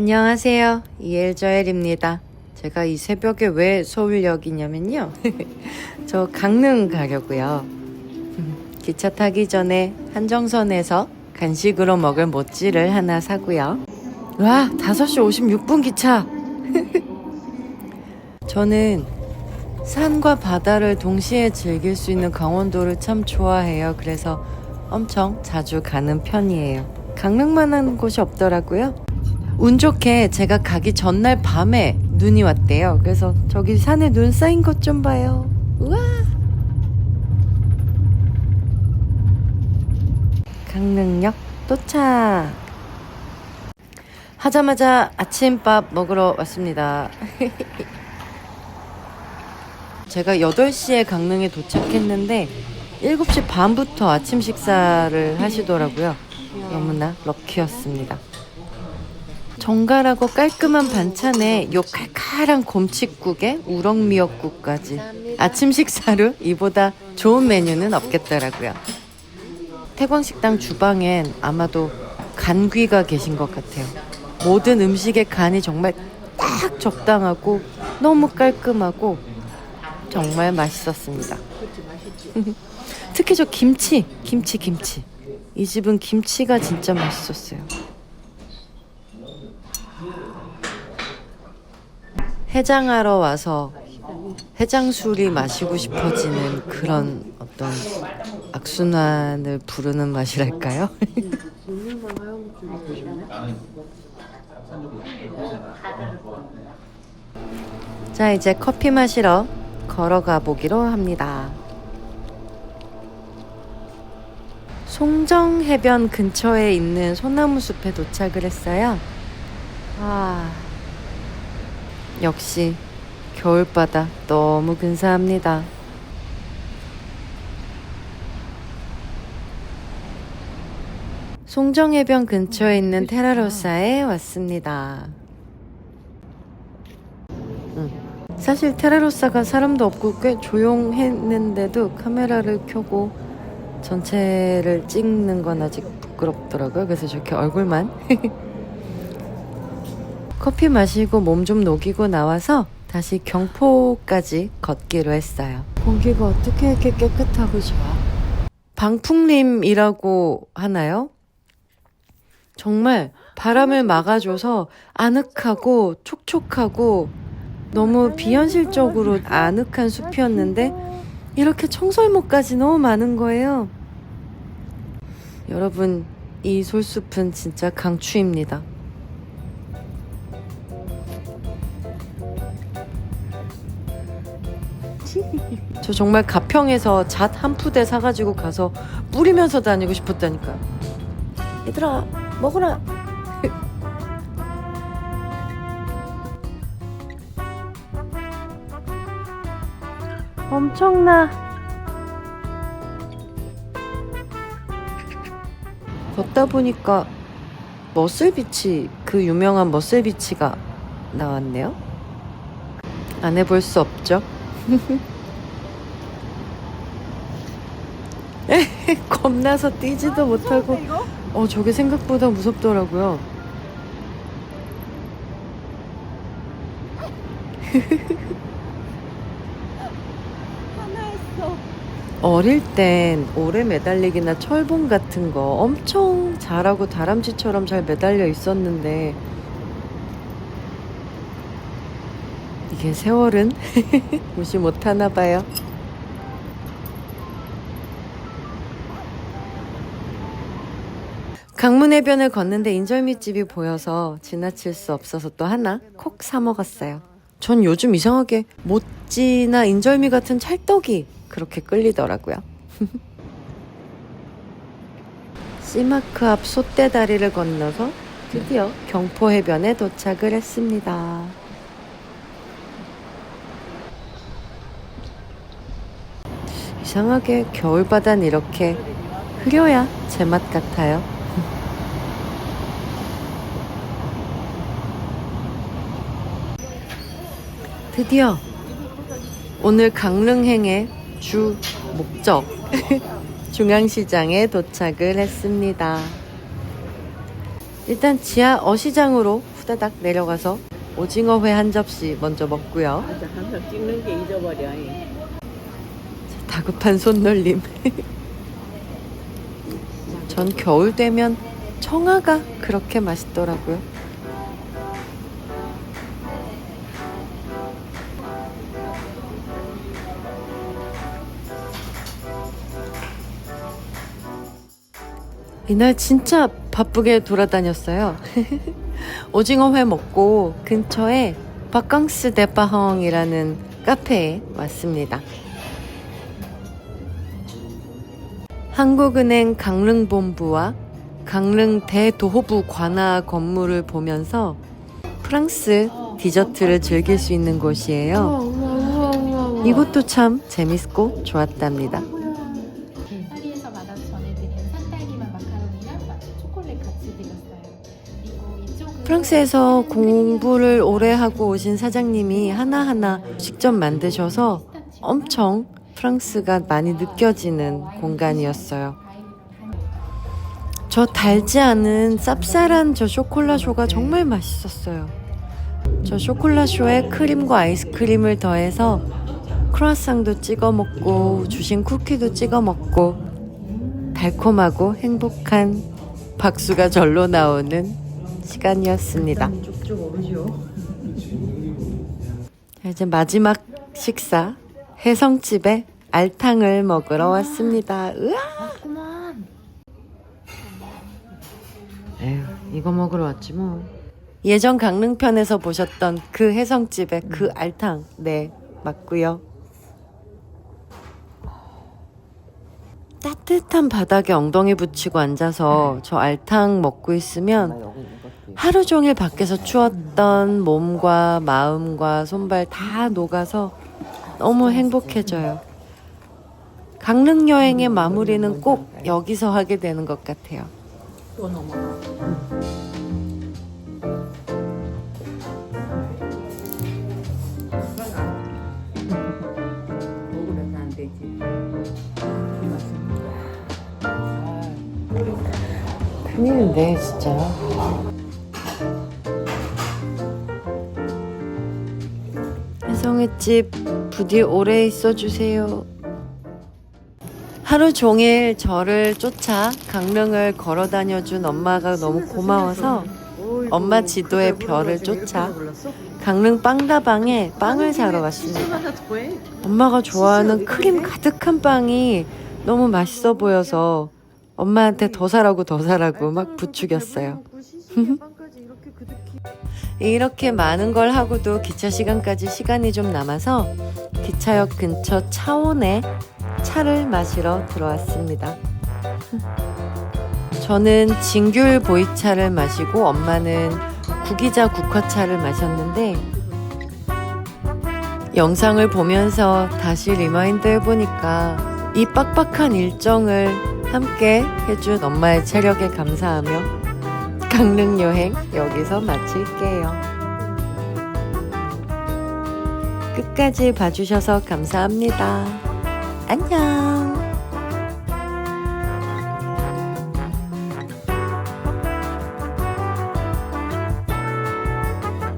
안녕하세요. 이엘저엘입니다. 제가 이 새벽에 왜 서울역이냐면요. 저 강릉 가려고요. 기차 타기 전에 한정선에서 간식으로 먹을 모찌를 하나 사고요. 와, 5시 56분 기차! 저는 산과 바다를 동시에 즐길 수 있는 강원도를 참 좋아해요. 그래서 엄청 자주 가는 편이에요. 강릉만한 곳이 없더라고요. 운 좋게 제가 가기 전날 밤에 눈이 왔대요. 그래서 저기 산에 눈 쌓인 것 좀 봐요. 우와! 강릉역 도착! 하자마자 아침밥 먹으러 왔습니다. 제가 8시에 강릉에 도착했는데 7시 반부터 아침 식사를 하시더라고요. 너무나 럭키였습니다. 정갈하고 깔끔한 반찬에 요 칼칼한 곰칫국에 우럭미역국까지 아침 식사로 이보다 좋은 메뉴는 없겠더라고요. 태광식당 주방엔 아마도 간귀가 계신 것 같아요. 모든 음식의 간이 정말 딱 적당하고 너무 깔끔하고 정말 맛있었습니다. 특히 저 김치, 김치, 김치. 이 집은 김치가 진짜 맛있었어요. 해장하러 와서 해장술이 마시고 싶어지는 그런 어떤 악순환을 부르는 맛이랄까요? 자, 이제 커피 마시러 걸어가 보기로 합니다. 송정 해변 근처에 있는 소나무 숲에 도착을 했어요. 아, 역시 겨울바다 너무 근사합니다. 송정해변 근처에 있는 테라로사에 왔습니다. 음. 사실 테라로사가 사람도 없고 꽤 조용했는데도 카메라를 켜고 전체를 찍는 건 아직 부끄럽더라고요. 그래서 저렇게 얼굴만 커피 마시고 몸 좀 녹이고 나와서 다시 경포까지 걷기로 했어요. 공기가 어떻게 이렇게 깨끗하고 좋아? 방풍림이라고 하나요? 정말 바람을 막아줘서 아늑하고 촉촉하고 너무 비현실적으로 아늑한 숲이었는데 이렇게 청설모까지 너무 많은 거예요. 여러분, 이 솔숲은 진짜 강추입니다. 저 정말 가평에서 잣 한 푸대 사가지고 가서 뿌리면서 다니고 싶었다니까. 얘들아, 먹어라. 엄청나. 걷다 보니까 머슬비치, 그 유명한 머슬비치가 나왔네요. 안 해볼 수 없죠. 겁나서 뛰지도 못하고. 어 저게 생각보다 무섭더라고요. 어릴 땐 오래 매달리기나 철봉 같은 거 엄청 잘하고 다람쥐처럼 잘 매달려 있었는데 이게 세월은 무시 못하나 봐요. 강문해변을 걷는데 인절미집이 보여서 지나칠 수 없어서 또 하나 콕 사 먹었어요. 전 요즘 이상하게 모찌나 인절미 같은 찰떡이 그렇게 끌리더라고요. 씨마크 앞 솥대다리를 건너서 드디어 경포해변에 도착을 했습니다. 이상하게 겨울바다는 이렇게 흐려야 제맛 같아요. 드디어 오늘 강릉행의 주 목적 중앙시장에 도착을 했습니다. 일단 지하 어시장으로 후다닥 내려가서 오징어회 한 접시 먼저 먹고요. 맞아 항상 찍는 게 잊어버려. 다급한 손놀림. 전 겨울 되면 청아가 그렇게 맛있더라고요. 이날 진짜 바쁘게 돌아다녔어요. 오징어 회 먹고 근처에 바캉스 데파헝이라는 카페에 왔습니다. 한국은행 강릉본부와 강릉 대도호부 관하 건물을 보면서 프랑스 디저트를 즐길 수 있는 곳이에요. 이곳도 참 재밌고 좋았답니다. 파리에서 만나서 전해드린 산딸기맛 마카롱이랑 마- 초콜릿 같이 드렸어요. 그리고 이쪽은 프랑스에서 공부를 오래 하고 오신 사장님이 하나하나 직접 만드셔서 엄청 프랑스가 많이 느껴지는 공간이었어요. 저 달지 않은 쌉쌀한 저 쇼콜라쇼가 정말 맛있었어요. 저 쇼콜라쇼에 크림과 아이스크림을 더해서 크루아상도 찍어 먹고 주신 쿠키도 찍어 먹고 달콤하고 행복한 박수가 절로 나오는 시간이었습니다. 이제 마지막 식사 해성집에 알탕을 먹으러 왔습니다. 으아! 그만. 에휴, 이거 먹으러 왔지 뭐. 예전 강릉편에서 보셨던 그 해성집의 그 알탕, 네, 맞고요. 따뜻한 바닥에 엉덩이 붙이고 앉아서 저 알탕 먹고 있으면 하루 종일 밖에서 추웠던 몸과 마음과 손발 다 녹아서 너무 행복해져요. 강릉 여행의 마무리는 꼭 여기서 하게 되는 것 같아요. 또 넘어가. 먹으면 안 되지. 이 맛은. 큰일인데 진짜. 해성의 집 부디 오래 있어 주세요. 하루 종일 저를 쫓아 강릉을 걸어 다녀준 엄마가 너무 고마워서 엄마 지도의 별을 쫓아 강릉 빵다방에 빵을 사러 왔습니다. 엄마가 좋아하는 크림 가득한 빵이 너무 맛있어 보여서 엄마한테 더 사라고 더 사라고 막 부추겼어요. 이렇게 많은 걸 하고도 기차 시간까지 시간이 좀 남아서 기차역 근처 차원에 차를 마시러 들어왔습니다. 저는 진귤 보이차를 마시고 엄마는 구기자 국화차를 마셨는데 영상을 보면서 다시 리마인드 해보니까 이 빡빡한 일정을 함께 해준 엄마의 체력에 감사하며 강릉 여행 여기서 마칠게요. 끝까지 봐주셔서 감사합니다. 안녕!